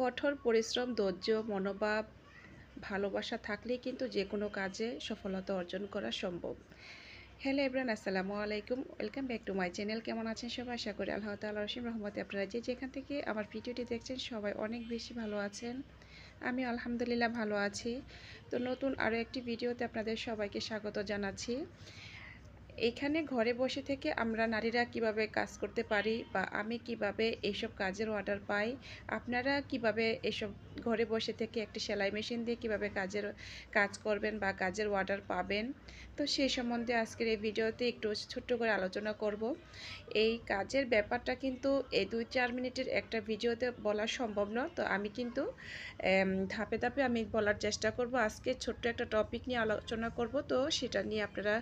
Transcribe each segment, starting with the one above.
কঠোর পরিশ্রম, ধৈর্য, মনোভাব, ভালোবাসা থাকলেই কিন্তু যে কোনো কাজে সফলতা অর্জন করা সম্ভব। হ্যালো এভরান আসসালামু আলাইকুম। Welcome back to my channel. কেমন আছেন সবাই? আশা করি আল্লাহ তাল্লাহ রসিম রহমতে আপনারা যে যেখান থেকে আমার ভিডিওটি দেখছেন সবাই অনেক বেশি ভালো আছেন। আমি আলহামদুলিল্লাহ ভালো আছি। তো নতুন আরও একটি ভিডিওতে আপনাদের সবাইকে স্বাগত জানাচ্ছি। এখানে ঘরে বসে থেকে আমরা নারীরা কীভাবে কাজ করতে পারি বা আমি কীভাবে এইসব কাজের অর্ডার পাই? আপনারা কীভাবে এসব ঘরে বসে থেকে একটি সেলাই মেশিন দিয়ে কীভাবে কাজের কাজ করবেন বা কাজের অর্ডার পাবেন? তো সেই সম্বন্ধে আজকের এই ভিডিওতে একটু ছোট্ট করে আলোচনা করব। এই কাজের ব্যাপারটা কিন্তু এই দুই চার মিনিটের একটা ভিডিওতে বলা সম্ভব না তো আমি কিন্তু ধাপে ধাপে আমি বলার চেষ্টা করব। আজকে ছোট্ট একটা টপিক নিয়ে আলোচনা করব। তো সেটা নিয়ে আপনারা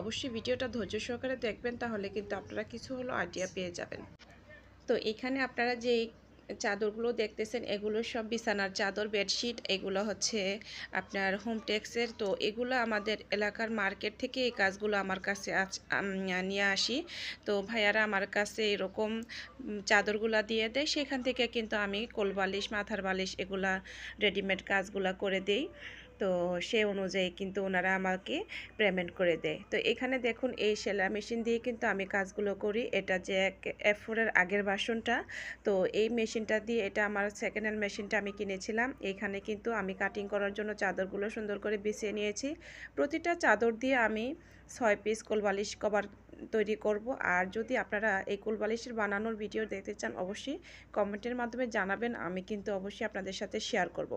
অবশ্যই ভিডিওটা ধৈর্য সহকারে দেখবেন, তাহলে কিন্তু আপনারা কিছু হলো আইডিয়া পেয়ে যাবেন। তো এখানে আপনারা যে চাদরগুলো দেখতেছেন, এগুলো সব বিছানার চাদর বেডশিট এগুলো হচ্ছে আপনার হোম টেক্সের তো এগুলো আমাদের এলাকার মার্কেট থেকে এই কাজগুলো আমার কাছে নিয়ে আসি। তো ভাইয়ারা আমার কাছে এরকম চাদরগুলা দিয়ে দেয়, সেখান থেকে কিন্তু আমি কোল বালিশ মাথার বালিশ এগুলা রেডিমেড কাজগুলো করে দিই। তো সে অনুযায়ী কিন্তু ওনারা আমাকে পেমেন্ট করে দেয়। তো এখানে দেখুন এই সেলাই মেশিন দিয়ে কিন্তু আমি কাজগুলো করি। এটা যে এফ ফোরের আগের বাসনটা, তো এই মেশিনটা দিয়ে এটা আমার সেকেন্ড হ্যান্ড মেশিনটা আমি কিনেছিলাম। এখানে কিন্তু আমি কাটিং করার জন্য চাদরগুলো সুন্দর করে বিছিয়ে নিয়েছি। প্রতিটা চাদর দিয়ে আমি ছয় পিস কোলবালিশ কভার তৈরি করব। আর যদি আপনারা এই কোলবালিশের বানানোর ভিডিও দেখতে চান, অবশ্যই কমেন্টের মাধ্যমে জানাবেন। আমি কিন্তু অবশ্যই আপনাদের সাথে শেয়ার করব।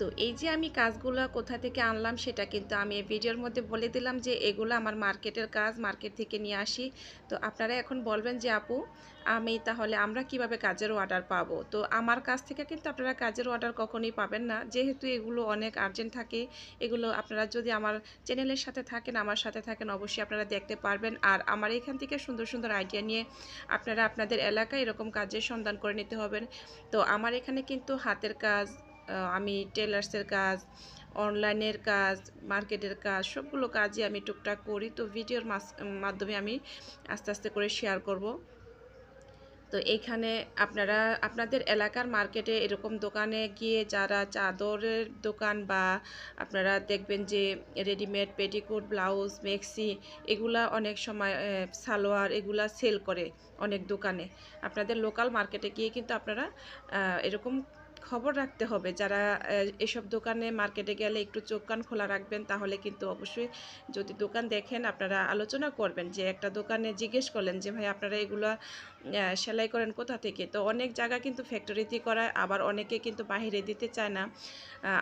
তো এই যে আমি কাজগুলো কোথা থেকে আনলাম সেটা কিন্তু আমি এই ভিডিওর মধ্যে বলে দিলাম যে এগুলো আমার মার্কেটের কাজ, মার্কেট থেকে নিয়ে আসি। তো আপনারা এখন বলবেন যে, আপু, আমি তাহলে আমরা কীভাবে কাজের অর্ডার পাবো? তো আমার কাছ থেকে কিন্তু আপনারা কাজের অর্ডার কখনোই পাবেন না। যেহেতু এগুলো অনেক আর্জেন্ট থাকে, এগুলো আপনারা যদি আমার চ্যানেলের সাথে থাকেন, আমার সাথে থাকেন, অবশ্যই আপনারা দেখতে পারবেন। আর আমার এখান থেকে সুন্দর সুন্দর আইডিয়া নিয়ে আপনারা আপনাদের এলাকায় এরকম কাজের সন্ধান করে নিতে হবেন। তো আমার এখানে কিন্তু হাতের কাজ আমি টেলার্সের কাজ, অনলাইনের কাজ, মার্কেটের কাজ, সবগুলো কাজই আমি টুকটাক করি। তো ভিডিওর মাধ্যমে আমি আস্তে আস্তে করে শেয়ার করব। তো এইখানে আপনারা, আপনাদের এলাকার মার্কেটে এরকম দোকানে গিয়ে যারা চাদরের দোকান বা আপনারা দেখবেন যে রেডিমেড পেটিকোট ব্লাউজ মেক্সি এগুলা অনেক সময় সালোয়ার এগুলা সেল করে অনেক দোকানে। আপনাদের লোকাল মার্কেটে গিয়ে কিন্তু আপনারা এরকম খবর রাখতে হবে। যারা এসব দোকানে মার্কেটে গেলে একটু চোখ কান খোলা রাখবেন, তাহলে কিন্তু অবশ্যই যদি দোকান দেখেন, আপনারা আলোচনা করবেন যে একটা দোকানে জিজ্ঞেস করলেন যে, ভাই, আপনারা এগুলো সেলাই করেন কোথা থেকে? তো অনেক জায়গা কিন্তু ফ্যাক্টরিতে করায়, আবার অনেকে কিন্তু বাহিরে দিতে চায় না।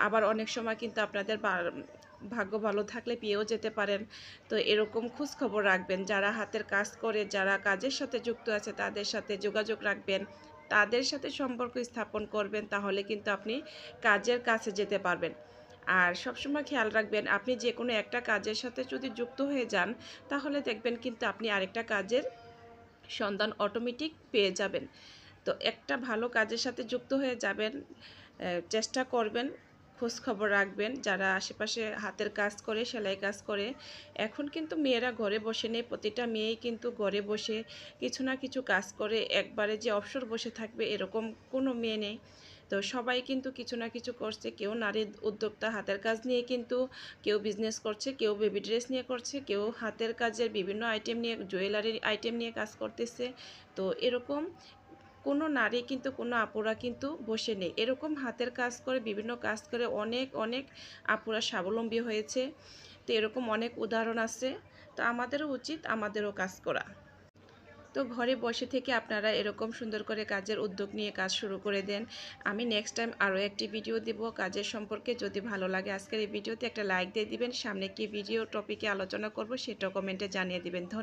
আবার অনেক সময় কিন্তু আপনাদের ভাগ্য ভালো থাকলে পেয়েও যেতে পারেন। তো এরকম খোঁজ খবর রাখবেন। যারা হাতের কাজ করে, যারা কাজের সাথে যুক্ত আছে, তাদের সাথে যোগাযোগ রাখবেন। তাদের সাথে সম্পর্ক স্থাপন করবেন, তাহলে কিন্তু আপনি কাজের কাছে যেতে পারবেন। আর সবসময় খেয়াল রাখবেন, আপনি যে কোনো একটা কাজের সাথে যদি যুক্ত হয়ে যান, তাহলে দেখবেন কিন্তু আপনি আরেকটা কাজের সন্ধান অটোমেটিক পেয়ে যাবেন। তো একটা ভালো কাজের সাথে যুক্ত হয়ে যাবেন চেষ্টা করবেন খোঁজ খবর রাখবেন, যারা আশেপাশে হাতের কাজ করে, সেলাই কাজ করে। এখন কিন্তু মেয়েরা ঘরে বসে নেই, প্রতিটা মেয়েই কিন্তু ঘরে বসে কিছু না কিছু কাজ করে, একবারে যে অবসর বসে থাকবে এরকম কোনো মেয়ে নেই। তো সবাই কিন্তু কিছু না কিছু করছে, কেউ নারীর উদ্যোক্তা হাতের কাজ নিয়ে কিন্তু, কেউ বিজনেস করছে, কেউ বেবি ড্রেস নিয়ে করছে, কেউ হাতের কাজের বিভিন্ন আইটেম নিয়ে জুয়েলারির আইটেম নিয়ে কাজ করতেছে। তো এরকম কোনো নারী কিন্তু, কোনো আপুরা কিন্তু বসে নেই। এরকম হাতের কাজ করে, বিভিন্ন কাজ করে অনেক অনেক আপুরা স্বাবলম্বী হয়েছে। তো এরকম অনেক উদাহরণ আছে। তো আমাদেরও উচিত আমাদেরও কাজ করা। তো ঘরে বসে থেকে আপনারা এরকম সুন্দর করে কাজের উদ্যোগ নিয়ে কাজ শুরু করে দেন। আমি নেক্সট টাইম আরও একটি ভিডিও দিব কাজের সম্পর্কে। যদি ভালো লাগে আজকের এই ভিডিওতে একটা লাইক দিয়ে দিবেন। সামনে কি ভিডিও টপিকে আলোচনা করব সেটাও কমেন্টে জানিয়ে দিবেন। ধন্যবাদ।